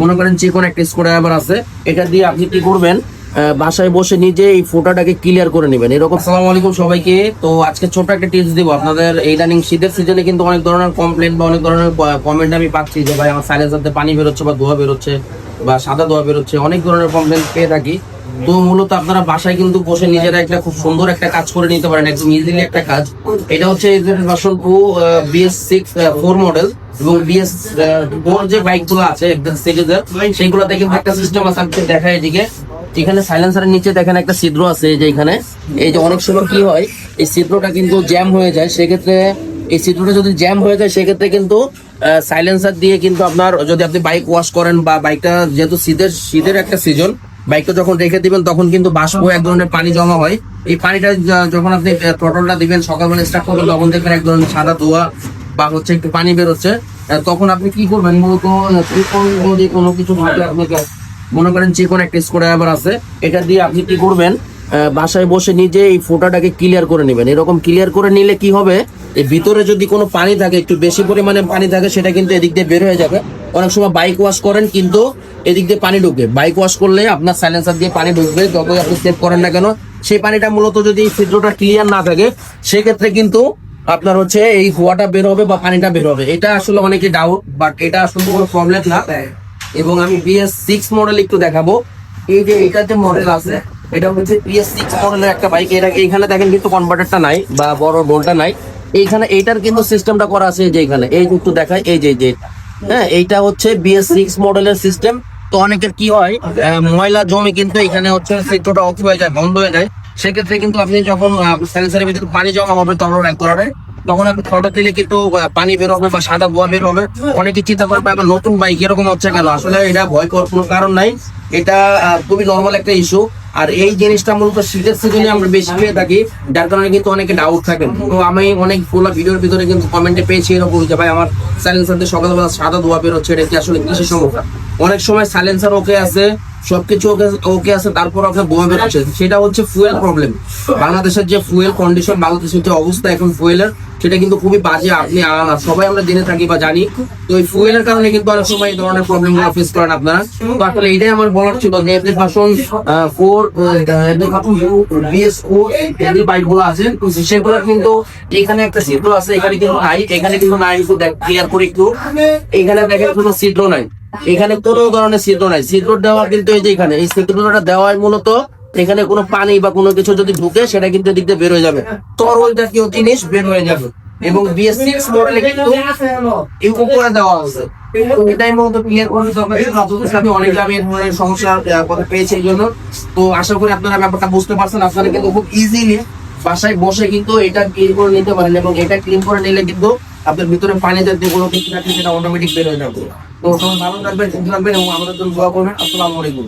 মনে করেন যে কোনো একটা স্ক্রুড্রাইভার আছে, এটা দিয়ে আপনি কি করবেন বাসায় বসে নিজে এই ফোটাটাকে ক্লিয়ার করে নেবেন। এরকম, সালাম আলাইকুম সবাইকে। তো আজকে ছোট একটা টিপস দিব আপনাদের। এই রানিং শীতের সিজনে কিন্তু অনেক ধরনের কমপ্লেন বা অনেক ধরনের কমেন্ট আমি পাচ্ছি যে, ভাই, আমার সাইলেন্সারতে পানি বেরোচ্ছে বা ধোয়া বেরোচ্ছে বা সাদা ধোয়া বেরোচ্ছে। অনেক ধরনের কমপ্লেন পেয়ে থাকি। তো মূলত আপনারা বাসায় কিন্তু বসে নিজেরা একটা খুব সুন্দর একটা কাজ করে নিতে পারেন, একদম ইজিলি একটা কাজ। এটা হচ্ছে version two BS six four model এবং বিএস ফোর যে বাইকগুলো আছে সিরিজের সেইগুলোতে কিন্তু একটা সিস্টেম আছে দেখায় এদিকে। এখানে সাইলেন্সারের নিচে দেখেন একটা ছিদ্র আছে যে এখানে। এই যে অনেক সময় কি হয়, এই ছিদ্রটা কিন্তু জ্যাম হয়ে যায়, সেক্ষেত্রে এই ছিদ্রটা যদি জ্যাম হয়ে যায়, সেক্ষেত্রে কিন্তু সাইলেন্সার দিয়ে কিন্তু আপনার যদি আপনি বাইক ওয়াশ করেন বা বাইকটা যেহেতু শীতের শীতের একটা সিজন বাইকটা যখন রেখে দিবেন, তখন কিন্তু বাষ্প এক ধরনের পানি জমা হয়। এই পানিটা যখন আপনি ট্রটলটা দিবেন, সকালবেলা স্টার্ট করবেন, তখন দেখবেন এক ধরনের সাদা ধোয়া বা হচ্ছে একটু পানি বেরোচ্ছে। তখন আপনি কি করবেন, মূলত কোনো কিছু আপনাকে, মনে করেন যে কোনো একটা স্ক্রুড্রাইভার আছে, এটা দিয়ে আপনি কি করবেন বাসায় বসে নিজে এই ফোটাটাকে ক্লিয়ার করে নেবেন। এরকম ক্লিয়ার করে নিলে কি হবে এই ভিতরে যদি কোনো পানি থাকে, একটু বেশি পরিমাণে পানি থাকে, সেটা কিন্তু এদিক দিয়ে বের হয়ে যাবে। অনেক সময় বাইক ওয়াশ করেন, কিন্তু এদিক দিয়ে পানি ঢুকবে বাইক ওয়াশ করলে আপনার সাইলেন্সার দিয়ে পানি ঢুকবে, যতই আপনি সেভ করেন না কেন। সেই পানিটা মূলত যদি ছিদ্রটা ক্লিয়ার না থাকে, সেক্ষেত্রে কিন্তু আপনার হচ্ছে এই ধোয়াটা বের হবে বা পানিটা বের হবে। এটা আসলে অনেকে ডাউট বাট এটা আসলে কোনো প্রবলেম না। এবং আমি বিএস সিক্স মডেল একটু দেখাবো। এই যে এটা যে মডেল আছে, এটা হচ্ছে বিএস সিক্স মডেলের একটা বাইক এটা এখানে দেখেন কিন্তু কনভার্টারটা নাই বা বড় বোলটা নাই। এইখানে এইটার কিন্তু সিস্টেমটা করা আছে এই যে এখানে। এই একটু দেখায় এই যে যে। হ্যাঁ এইটা হচ্ছে বিএস সিক্স মডেলের সিস্টেম তো অনেকের কি হয় ময়লা জমে কিন্তু এখানে হচ্ছে সেক্টরটা অফ হয়ে যায়, বন্ধ হয়ে যায়। সেক্ষেত্রে কিন্তু আপনি যখন সেন্সারের ভিতরে পানি জমা হবে, তখন এক ধরনের, তখন আপনি ফটো দিলে কিন্তু পানি বের হবে বা সাদা ধোয়া বের হবে। অনেকে চিন্তা করবে আবার নতুন বাইক এরকম হচ্ছে কেন? আসলে এটা ভয় করার কোনো কারণ নাই। এটা খুবই নর্মাল একটা ইস্যু আর এই জিনিসটা মূলত শীতের সিজনে আমরা বেশি পেয়ে থাকি, যার কারণে কিন্তু অনেকে ডাউট থাকেন। তো আমি অনেক ফুলা ভিডিওর ভিতরে কিন্তু কমেন্টে পেয়েছি, এরকম যে, ভাই, আমার সাইলেন্সার সকালবেলা সাদা ধোয়া বের হচ্ছে এটা কি আসলে কিসের সমস্যা? অনেক সময় সাইলেন্সার ওকে আছে, সবকিছু ওকে ওকে আছে, তারপর ওকে বোমা বেরোচ্ছে সেটা হচ্ছে ফুয়েল প্রবলেম বাংলাদেশের যে ফুয়েল কন্ডিশন বাংলাদেশের যে অবস্থা এখন ফুয়েলের সেটা কিন্তু খুবই বাজে, আপনি আলাদা সবাই আমরা জেনে থাকি বা জানি। তো এই ফুয়েলের কারণে কিন্তু অনেক সময় এই ধরনের প্রবলেমগুলো ফেস করেন আপনারা। তো আসলে এটাই আমার বলার ছিল যে ভাষণ ফোর বিএস ফোর বাইকগুলো আছে। সেগুলো কিন্তু এখানে একটা ছিদ্র আছে, এখানে কিন্তু নাই, এখানে কিন্তু নাই, একটু ক্লিয়ার করে একটু। এখানে দেখেন কোনো ছিদ্র নাই। এখানে কোনো ধরনের ছিদ্র নাই। ছিদ্র দেওয়া কিন্তু এই যে এখানে, এই ছিদ্রটা দেওয়ায় মূলত এখানে কোনো পানি বা কোনো কিছু যদি ঢুকে, সেটা কিন্তু এদিক দিয়ে বের হয়ে যাবে। তরল জাতীয় জিনিস বের হয়ে যাবে। এবং মডেলে কিন্তু উপরে দেওয়া আছে। এটাই মূলত করে অনেক ধরনের এই জন্য, তো আশা করি আপনারা ব্যাপারটা বুঝতে পারছেন। আপনারা কিন্তু খুব ইজিলি বাসায় বসে কিন্তু এটা ক্লিন করে নিতে পারেন এবং এটা ক্লিন করে নিলে কিন্তু আপনার ভিতরে পানি জাতীয় কোনো কিছু থাকে সেটা অটোমেটিক বের হয়ে যাবে। তো সবাই ভালো থাকবেন, সুস্থ থাকবেন এবং আমাদের জন্য দোয়া করবেন। আসসালামু আলাইকুম।